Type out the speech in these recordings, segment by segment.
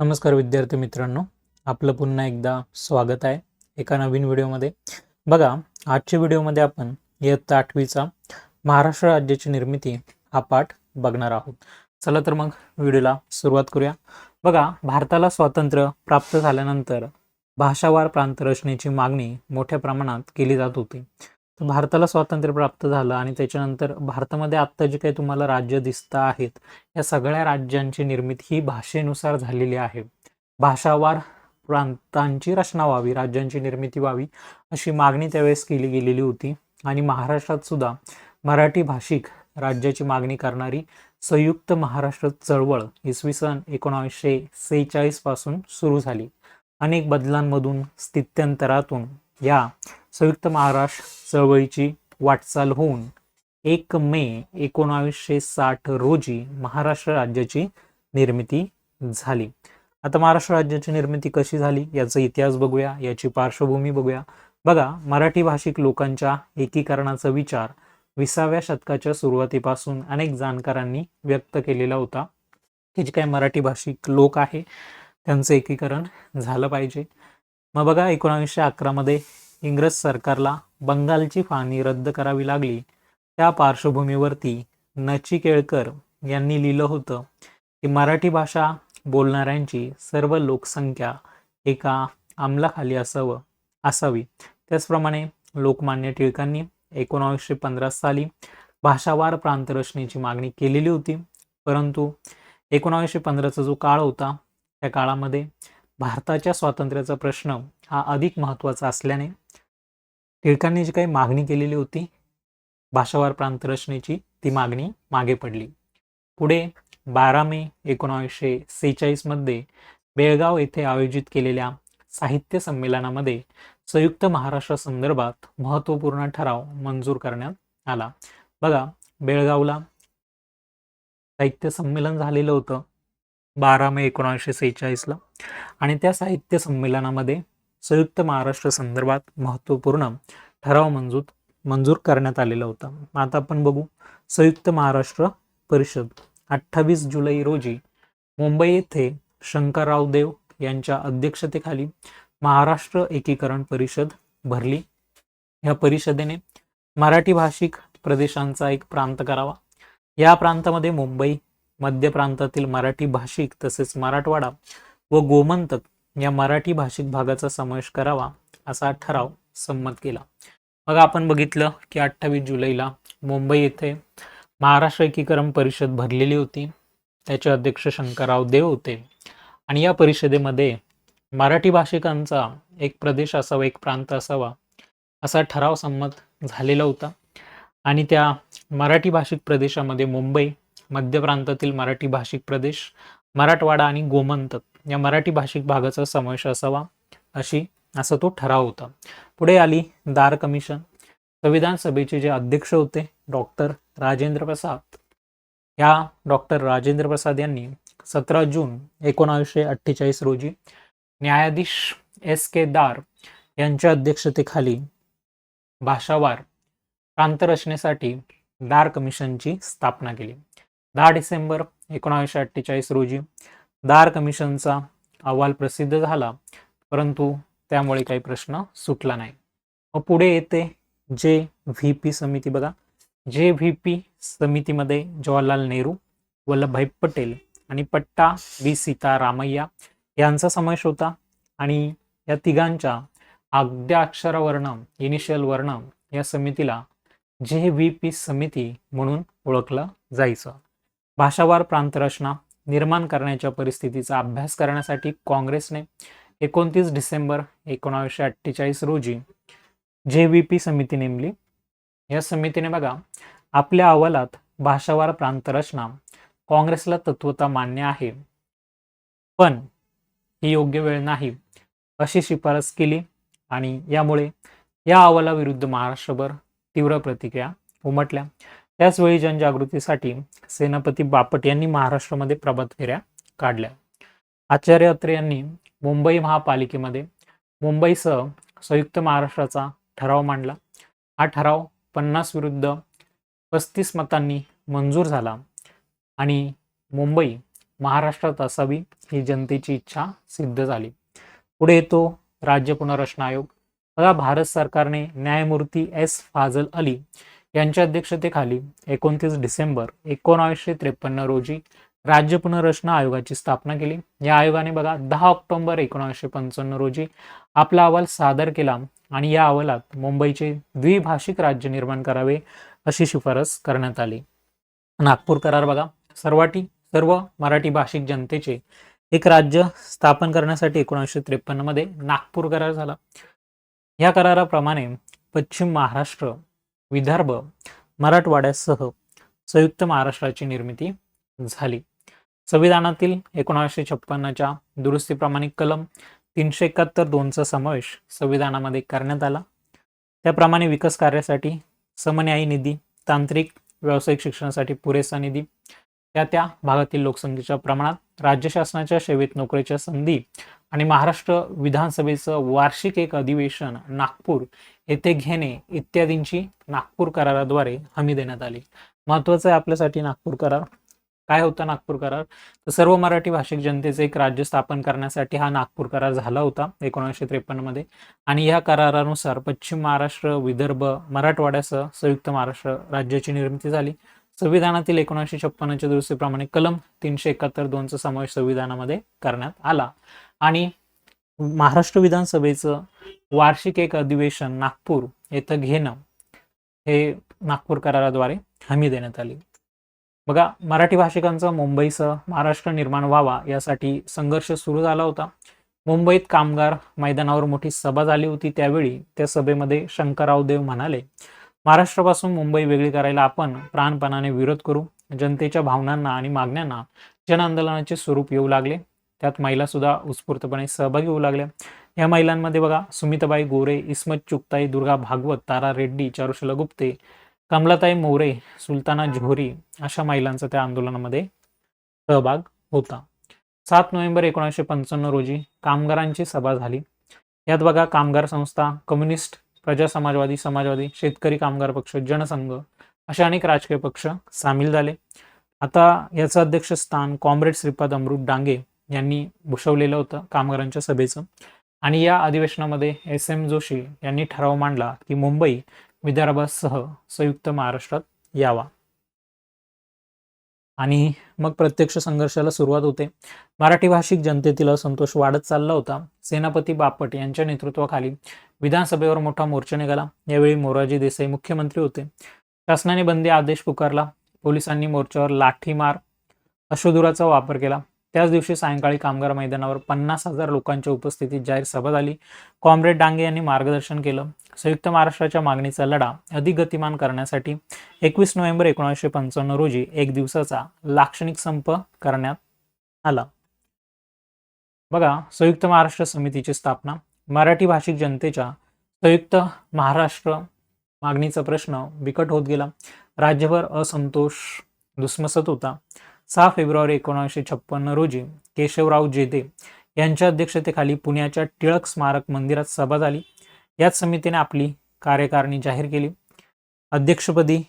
नमस्कार विद्यार्थी मित्रांनो आपलं पुन्हा एकदा स्वागत आहे एका नवीन व्हिडिओमध्ये. बघा आजच्या व्हिडिओमध्ये आपण इयत्ता आठवीचा महाराष्ट्र राज्याची निर्मिती हा पाठ बघणार आहोत. चला तर मग व्हिडिओला सुरुवात करूया. बघा भारताला स्वातंत्र्य प्राप्त झाल्यानंतर भाषावार प्रांत रचनेची मागणी मोठ्या प्रमाणात केली जात होती. तर भारताला स्वातंत्र्य प्राप्त झालं आणि त्याच्यानंतर भारतामध्ये आत्ता जे काही तुम्हाला राज्य दिसतं आहेत या सगळ्या राज्यांची निर्मिती ही भाषेनुसार झालेली आहे. भाषावार प्रांतांची रचना व्हावी राज्यांची निर्मिती व्हावी अशी मागणी त्यावेळेस केली गेलेली होती. आणि महाराष्ट्रात सुद्धा मराठी भाषिक राज्याची मागणी करणारी संयुक्त महाराष्ट्र चळवळ इसवी सन एकोणावीसशे सेहेचाळीसपासून सुरू झाली. अनेक बदलांमधून स्थित्यंतरातून या संयुक्त महाराष्ट्र चळवळीची वाटचाल होऊन एक मे एकोणावीसशे साठ रोजी महाराष्ट्र राज्याची निर्मिती झाली. आता महाराष्ट्र राज्याची निर्मिती कशी झाली याचा इतिहास बघूया याची पार्श्वभूमी बघूया. बघा मराठी भाषिक लोकांच्या एकीकरणाचा विचार विसाव्या शतकाच्या सुरुवातीपासून अनेक जाणकारांनी व्यक्त केलेला होता की जे काही मराठी भाषिक लोक आहे त्यांचं एकीकरण झालं पाहिजे. मग बघा एकोणावीसशे अकरामध्ये इंग्रज सरकारला बंगालची फाळणी रद्द करावी लागली. त्या पार्श्वभूमीवरती नचिकेळकर यांनी लिहिलं होतं की मराठी भाषा बोलणाऱ्यांची सर्व लोकसंख्या एका अंमलाखाली असावं असावी. त्याचप्रमाणे लोकमान्य टिळकांनी एकोणावीसशे पंधरा साली भाषावार प्रांतरचनेची मागणी केलेली होती. परंतु एकोणावीसशे पंधराचा जो काळ होता त्या काळामध्ये भारताच्या स्वातंत्र्याचा प्रश्न हा अधिक महत्त्वाचा असल्याने टिळकांनी जी काही मागणी केलेली होती भाषावार प्रांतरचनेची ती मागणी मागे पडली. पुढे बारा मे एकोणावीसशे सेहेचाळीसमध्ये बेळगाव येथे आयोजित केलेल्या साहित्य संमेलनामध्ये संयुक्त महाराष्ट्रासंदर्भात महत्त्वपूर्ण ठराव मंजूर करण्यात आला. बघा बेळगावला साहित्य संमेलन झालेलं होतं. बारा मे एकोणावीसशे सेहेचाळीसला. आणि त्या साहित्य संमेलनामध्ये संयुक्त महाराष्ट्र संदर्भात महत्त्वपूर्ण ठराव मंजूर मंजूर करण्यात आलेला होता. आता आपण बघू. संयुक्त महाराष्ट्र परिषद अठ्ठावीस जुलै रोजी मुंबई येथे शंकरराव देव यांच्या अध्यक्षतेखाली महाराष्ट्र एकीकरण परिषद भरली. या परिषदेने मराठी भाषिक प्रदेशांचा एक प्रांत करावा. या प्रांतामध्ये मुंबई मध्य प्रांतातील मराठी भाषिक तसेच मराठवाडा व गोमंतक या मराठी भाषिक भागाचा समावेश करावा असा ठराव संमत केला. मग आपण बघितलं की अठ्ठावीस जुलैला मुंबई येथे महाराष्ट्र एकीकरण परिषद भरलेली होती. त्याचे अध्यक्ष शंकरराव देव होते. आणि या परिषदेमध्ये मराठी भाषिकांचा एक प्रदेश असावा एक प्रांत असावा असा ठराव संमत झालेला होता. आणि त्या मराठी भाषिक प्रदेशामध्ये मुंबई मध्य प्रांतातील मराठी भाषिक प्रदेश मराठवाडा आणि गोमंतक या मराठी भाषिक भागाचा समावेश असावा अशी असा तो ठराव होता. पुढे आली दार कमिशन. संविधान सभेचे जे अध्यक्ष होते डॉक्टर राजेंद्र प्रसाद. या डॉक्टर राजेंद्र प्रसाद यांनी सतरा जून एकोणावीसशे अठ्ठेचाळीस रोजी न्यायाधीश एस के दार यांच्या अध्यक्षतेखाली भाषावार प्रांतरचनेसाठी दार कमिशनची स्थापना केली. दहा डिसेंबर एकोणावीसशे अठ्ठेचाळीस रोजी दार कमिशनचा अहवाल प्रसिद्ध झाला परंतु त्यामुळे काही प्रश्न सुटला नाही. मग पुढे येते जे व्ही पी समिती. बघा जे व्ही पी समितीमध्ये जवाहरलाल नेहरू वल्लभभाई पटेल आणि पट्टा वी सीतारामय्या यांचा समावेश होता आणि या तिघांच्या अगद्या अक्षरावर्ण इनिशियल वर्ण या समितीला जे व्ही पी समिती म्हणून ओळखलं जायचं. भाषावार प्रांतरचना निर्माण करण्याच्या परिस्थितीचा अभ्यास करण्यासाठी काँग्रेसने एकोणतीस डिसेंबर एकोणावीसशे अठ्ठेचाळीस रोजी जे व्ही पी समिती नेमली. या समितीने बघा आपल्या अहवालात भाषावार प्रांतरचना काँग्रेसला तत्वता मान्य आहे. पण ही योग्य वेळ नाही अशी शिफारस केली आणि यामुळे या अहवालाविरुद्ध महाराष्ट्रभर तीव्र प्रतिक्रिया उमटल्या. त्याचवेळी जनजागृतीसाठी सेनापती बापट यांनी महाराष्ट्रामध्ये प्रभात फेऱ्या काढल्या. आचार्य अत्रे यांनी मुंबई महापालिकेमध्ये मुंबईसह संयुक्त महाराष्ट्राचा ठराव मांडला. हा ठराव पन्नास विरुद्ध पस्तीस मतांनी मंजूर झाला आणि मुंबई महाराष्ट्रात असावी ही जनतेची इच्छा सिद्ध झाली. पुढे येतो राज्य पुनर्रचना आयोग. बघा भारत सरकारने न्यायमूर्ती एस फाजल अली यांच्या अध्यक्षतेखाली एकोणतीस डिसेंबर एकोणावीसशे त्रेपन्न रोजी राज्य पुनर्रचना आयोगाची स्थापना केली. या आयोगाने बघा दहा ऑक्टोबर एकोणीसशे पंचावन्न रोजी आपला अहवाल सादर केला आणि या अहवालात मुंबईचे द्विभाषिक राज्य निर्माण करावे अशी शिफारस करण्यात आली. नागपूर करार बघा सर्वाटी सर्व मराठी भाषिक जनतेचे एक राज्य स्थापन करण्यासाठी एकोणीसशे त्रेपन्नमध्ये नागपूर करार झाला. या कराराप्रमाणे पश्चिम महाराष्ट्र विदर्भ मराठवाड्यासह संयुक्त महाराष्ट्राची निर्मिती झाली. संविधानातील एकोणीसशे छप्पन्नच्या दुरुस्तीप्रमाणे कलम तीनशे एकाहत्तर दोनचा समावेश संविधानामध्ये करण्यात आला. त्याप्रमाणे विकास कार्यासाठी समन्यायी निधी तांत्रिक व्यावसायिक शिक्षणासाठी पुरेसा निधी त्या त्या भागातील लोकसंख्येच्या प्रमाणात राज्य शासनाच्या सेवेत नोकरीच्या संधी आणि महाराष्ट्र विधानसभेचं वार्षिक एक अधिवेशन नागपूर येथे घेणे इत्यादींची नागपूर कराराद्वारे हमी देण्यात आली. महत्वाचं आहे आपल्यासाठी नागपूर करार. काय होता नागपूर करार? तर सर्व मराठी भाषिक जनतेचे एक राज्य स्थापन करण्यासाठी हा नागपूर करार झाला होता एकोणीसशे त्रेपन्नमध्ये. आणि या करारानुसार पश्चिम महाराष्ट्र विदर्भ मराठवाड्यासह संयुक्त महाराष्ट्र राज्याची निर्मिती झाली. संविधानातील एकोणीसशे छप्पन्नच्या दुरुस्तीप्रमाणे कलम तीनशे एकाहत्तर दोनचा समावेश संविधानामध्ये करण्यात आला. आणि महाराष्ट्र विधानसभेचं वार्षिक एक अधिवेशन नागपूर येथं घेणं हे नागपूर कराराद्वारे हमी देण्यात आली. बघा मराठी भाषिकांचा मुंबईसह महाराष्ट्र निर्माण व्हावा यासाठी संघर्ष सुरू झाला होता. मुंबईत कामगार मैदानावर मोठी सभा झाली होती. त्यावेळी त्या सभेमध्ये शंकरराव देव म्हणाले महाराष्ट्रापासून मुंबई वेगळी करायला आपण प्राणपणाने विरोध करू जनतेच्या भावनांना आणि मागण्यांना जन आंदोलनाचे स्वरूप येऊ लागले. त्यात महिला सुद्धा उत्स्फूर्तपणे सहभागी होऊ लागल्या. या महिलांमध्ये बघा सुमिताबाई गोरे इस्मत चुकताई दुर्गा भागवत तारा रेड्डी चारुशला गुप्ते कमलाताई मोरे सुलताना झोरी अशा महिलांचा त्या आंदोलनामध्ये सहभाग होता. सात नोव्हेंबर एकोणीसशे पंच्याण्णव रोजी कामगारांची सभा झाली. यात बघा कामगार संस्था कम्युनिस्ट प्रजा समाजवादी समाजवादी शेतकरी कामगार पक्ष जनसंघ असे अनेक राजकीय पक्ष सामील झाले. आता याचं अध्यक्षस्थान कॉम्रेड श्रीपाद अमृत डांगे यांनी भूषवलेलं होतं कामगारांच्या सभेचं. आणि या अधिवेशनामध्ये एस एम जोशी यांनी ठराव मांडला की मुंबई विदर्भासह संयुक्त महाराष्ट्रात यावा. आणि मग प्रत्यक्ष संघर्षाला सुरुवात होते. मराठी भाषिक जनतेतील असंतोष वाढत चालला होता. सेनापती बापट यांच्या नेतृत्वाखाली विधानसभेवर मोठा मोर्चा निघाला. यावेळी मोरारजी देसाई मुख्यमंत्री होते. शासनाने बंदी आदेश पुकारला. पोलिसांनी मोर्चावर लाठीमार अशोधुराचा वापर केला. त्याच दिवशी सायंकाळी कामगार मैदानावर पन्नास हजार लोकांच्या उपस्थितीत जाहीर सभा झाली. कॉम्रेड डांगे यांनी मार्गदर्शन केलं. संयुक्त महाराष्ट्राच्या मागणीचा लढा अधिक गतिमान करण्यासाठी एकवीस नोव्हेंबर एकोणीसशे पंचावन्न रोजी एक दिवसाचा लाक्षणिक संप करण्यात आला. बघा संयुक्त महाराष्ट्र समितीची स्थापना मराठी भाषिक जनतेच्या संयुक्त महाराष्ट्र मागणीचा प्रश्न बिकट होत गेला. राज्यभर असंतोष दुसमसत होता. सहा फेब्रुवारी एकोणीसशे छप्पन्न रोजी केशवराव जेदे यांच्या अध्यक्षतेखाली पुण्याच्या टिळक स्मारक मंदिरात सभा झाली. याच समितीने आपली कार्यकारिणी जाहीर केली. अध्यक्षपदी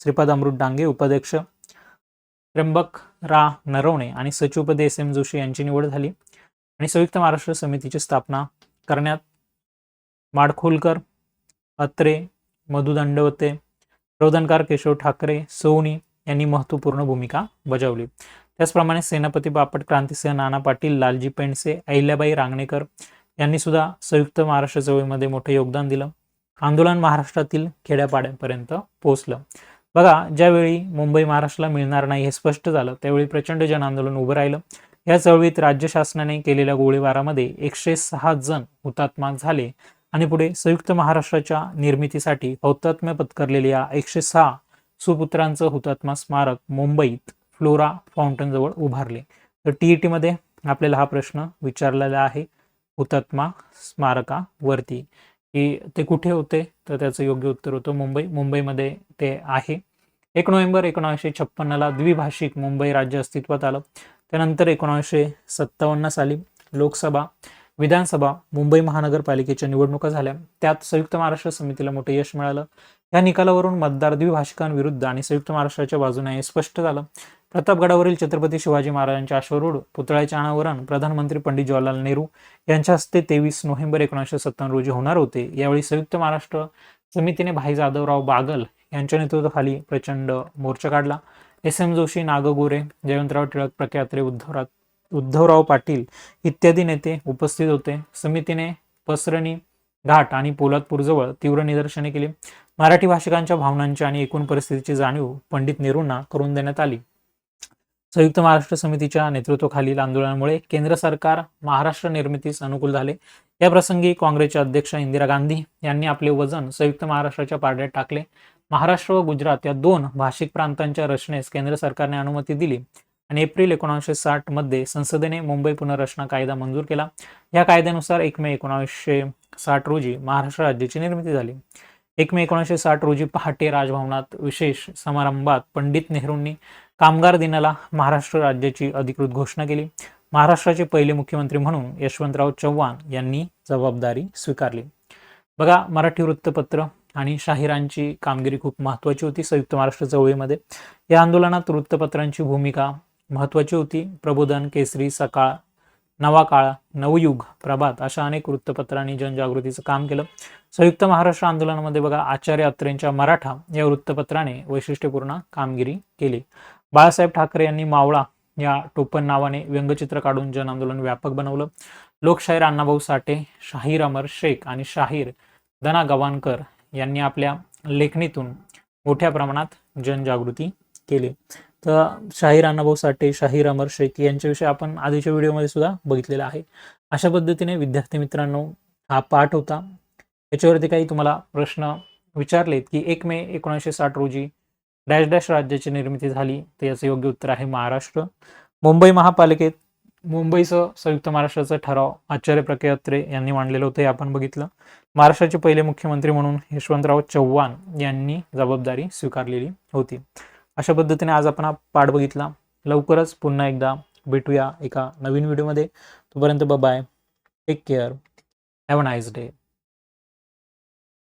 श्रीपाद अमृत डांगे उपाध्यक्ष त्र्यंबक रा नरवणे आणि सचिवपदे एस एम जोशी यांची निवड झाली. आणि संयुक्त महाराष्ट्र समितीची स्थापना करण्यात माडखोलकर अत्रे मधु दंडवते रोदनकार केशव ठाकरे सोनी यांनी महत्त्वपूर्ण भूमिका बजावली. त्याचप्रमाणे सेनापती बापट क्रांतीसिंह नाना पाटील लालजी पेंडसे अहिल्याबाई रांगणेकर यांनी सुद्धा संयुक्त महाराष्ट्र चळवळीमध्ये मोठे योगदान दिलं. आंदोलन महाराष्ट्रातील खेड्यापाड्यापर्यंत पोहोचलं. बघा ज्यावेळी मुंबई महाराष्ट्राला मिळणार नाही हे स्पष्ट झालं त्यावेळी प्रचंड जन आंदोलन उभं राहिलं. या चळवळीत राज्य शासनाने केलेल्या गोळीबारामध्ये एकशे सहा जण हुतात्मा झाले आणि पुढे संयुक्त महाराष्ट्राच्या निर्मितीसाठी हौतात्म्य पत्करलेल्या या एकशे सहा सुपुत्रांचं हुतात्मा स्मारक मुंबईत फ्लोरा फाउंटन जवळ उभारले. तर टी ई आपल्याला हा प्रश्न विचारलेला आहे. हुतात्मा स्मारकावरती. की ते कुठे होते? तर त्याचं योग्य उत्तर होतं मुंबई. मुंबईमध्ये ते आहे. एक नोव्हेंबर एकोणीसशे छप्पन्नला द्विभाषिक मुंबई राज्य अस्तित्वात आलं. त्यानंतर एकोणीसशे सत्तावन्न साली लोकसभा विधानसभा मुंबई महानगरपालिकेच्या निवडणुका झाल्या. त्यात संयुक्त महाराष्ट्र समितीला मोठं यश मिळालं. या निकालावरून मतदार द्विभाषिकांविरुद्ध आणि संयुक्त महाराष्ट्राच्या बाजूने हे स्पष्ट झालं. प्रतापगडावरील छत्रपती शिवाजी महाराजांच्या अश्वरूढ पुतळ्याच्या अनावरण प्रधानमंत्री पंडित जवाहरलाल नेहरू यांच्या हस्ते तेवीस नोव्हेंबर एकोणीसशे सत्तावन्न रोजी होणार होते. यावेळी संयुक्त महाराष्ट्र समितीने भाई जाधवराव बागल यांच्या नेतृत्वाखाली प्रचंड मोर्चा काढला. एस एम जोशी नाग गोरे जयवंतराव टिळक प्रख्यात्रे उद्धवराव उद्धवराव पाटील इत्यादी नेते उपस्थित होते. समितीने पसरणी घाट आणि पोलादपूरजवळ तीव्र निदर्शने केली. मराठी भाषिकांच्या भावनांची आणि एकूण परिस्थितीची जाणीव पंडित नेहरूंना करून देण्यात आली. संयुक्त महाराष्ट्र समितीच्या नेतृत्वाखालील आंदोलनामुळे केंद्र सरकार महाराष्ट्र निर्मितीस अनुकूल झाले. या प्रसंगी काँग्रेसच्या अध्यक्ष इंदिरा गांधी यांनी आपले वजन संयुक्त महाराष्ट्राच्या पारड्यात टाकले. महाराष्ट्र व गुजरात या दोन भाषिक प्रांतांच्या रचनेस केंद्र सरकारने अनुमती दिली आणि एप्रिल एकोणीसशे साठमध्ये संसदेने मुंबई पुनर्रचना कायदा मंजूर केला. या कायद्यानुसार एक मे एकोणीसशे साठ रोजी महाराष्ट्र राज्याची निर्मिती झाली. एक मे एकोणीसशे साठ रोजी पहाटे राजभवनात विशेष समारंभात पंडित नेहरूंनी कामगार दिनाला महाराष्ट्र राज्याची अधिकृत घोषणा केली. महाराष्ट्राचे पहिले मुख्यमंत्री म्हणून यशवंतराव चव्हाण यांनी जबाबदारी स्वीकारली. बघा मराठी वृत्तपत्र आणि शाहिरांची कामगिरी खूप महत्त्वाची होती संयुक्त महाराष्ट्र चळवळीमध्ये. या आंदोलनात वृत्तपत्रांची भूमिका महत्त्वाची होती. प्रबोधन केसरी सकाळ नवा काळ नवयुग प्रभात अशा अनेक वृत्तपत्रांनी जनजागृतीचं काम केलं. संयुक्त महाराष्ट्र आंदोलनामध्ये बघा आचार्य अत्रेंच्या मराठा या वृत्तपत्राने वैशिष्ट्यपूर्ण कामगिरी केली. बाळासाहेब ठाकरे यांनी मावळा या टोपण नावाने व्यंगचित्र काढून जन आंदोलन व्यापक बनवलं. लोकशाहीर अण्णाभाऊ साठे शाहीर अमर शेख आणि शाहीर दना गवाणकर यांनी आपल्या लेखणीतून मोठ्या प्रमाणात जनजागृती केली. तर शाहीर अण्णाभाऊ साठे शाहीर अमर शेख यांच्याविषयी आपण आधीच्या व्हिडिओमध्ये सुद्धा बघितलेलं आहे. अशा पद्धतीने विद्यार्थी मित्रांनो हा पाठ होता. याच्यावरती काही तुम्हाला प्रश्न विचारलेत की एक मे एकोणीसशे साठ रोजी डॅश डॅश राज्याची निर्मिती झाली तर याचं योग्य उत्तर आहे महाराष्ट्र. मुंबई महापालिकेत मुंबईचं संयुक्त महाराष्ट्राचा ठराव आचार्य प्रख्यात्रे यांनी मांडलेलं होतं हे आपण बघितलं. महाराष्ट्राचे पहिले मुख्यमंत्री म्हणून यशवंतराव चव्हाण यांनी जबाबदारी स्वीकारलेली होती. अशा पद्धतीने आज आपण हा पाठ बघितला. लवकरच पुन्हा एकदा भेटूया एका नवीन व्हिडिओमध्ये. तोपर्यंत bye take care have a nice day